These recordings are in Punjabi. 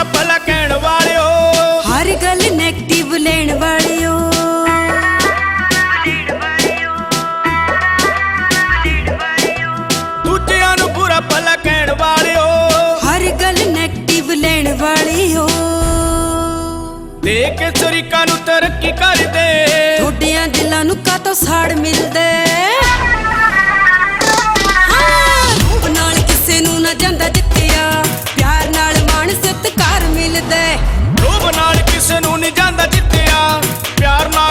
ਆ ਭਲਾ ਕਹਿਣ ਦੂਜਿਆਂ ਨੂੰ ਬੁਰਾ ਭਲਾ ਕਹਿਣ ਵਾਲਿਓ। ਹਰ ਗੱਲ 네ਗੇਟਿਵ ਲੈਣ ਵਾਲਿਓ। ਦੇਖ ਸਰੀਕਾ ਨੂੰ ਤਰੱਕੀ ਕਰਦੇ। ਥੋੜਿਆਂ ਦਿਲਾਂ ਨੂੰ ਕਾਤੋਂ ਸਾੜ ਮਿਲਦੇ? ਦਿਲ ਦੇ ਨਾਲ ਕਿਸੇ ਨੂੰ ਨਹੀਂ ਜਾਂਦਾ ਜਿੱਤਿਆ। ਪਿਆਰ ਨਾਲ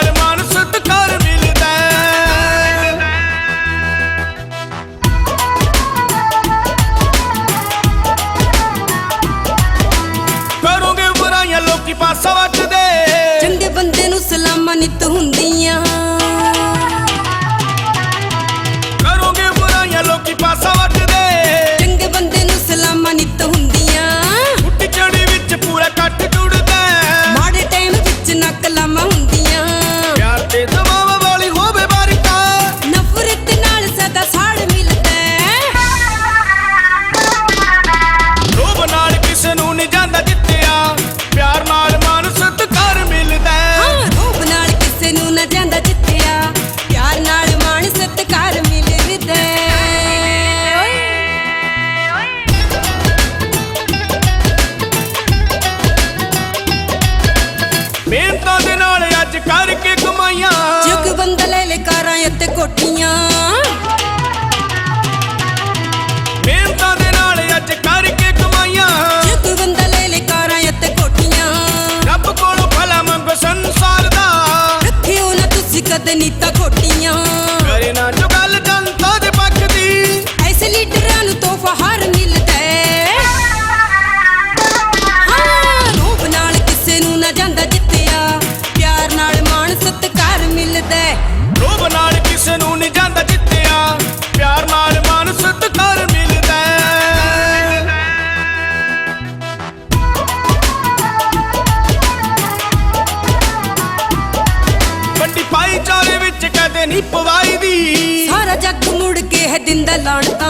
ਕਰਕੇ ਕਮਾਈਆਂ। ਜਗ ਬੰਦ ਲੈ ਲੈ ਕਾਰਾਂ ਅਤੇ ਕੋਠੀਆਂ। ਤੇ ਨਹੀਂ ਪਵਾਈ ਦੀ ਸਾਰਾ ਜੱਗ ਮੁੜ ਕੇ ਹੈ ਦਿੰਦਾ ਲਾਣਤਾ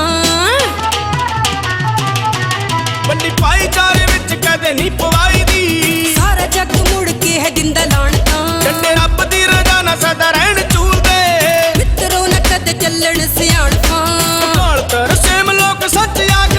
ਵੱਡੀ ਪਾਈਚਾਰੇ ਵਿੱਚ ਕਦੇ ਨਹੀਂ ਪਵਾਈ ਦੀ ਸਾਰਾ ਜੱਗ ਮੁੜ ਕੇ ਹੈ ਦਿੰਦਾ ਲਾਣਤਾ ਛੱਡੇ ਰੱਬ ਦੀ ਰਜ਼ਾ ਨਾ ਸਦਾ ਰਹਿਣ ਚੂਲਦੇ ਮਿੱਤਰੋਂ ਨਾ ਕਦੇ ਚੱਲਣ ਸਿਆਣਪਾਂ ਕਾਲ ਤਰਸੇਮ ਲੋਕ ਸੱਚ ਆਖ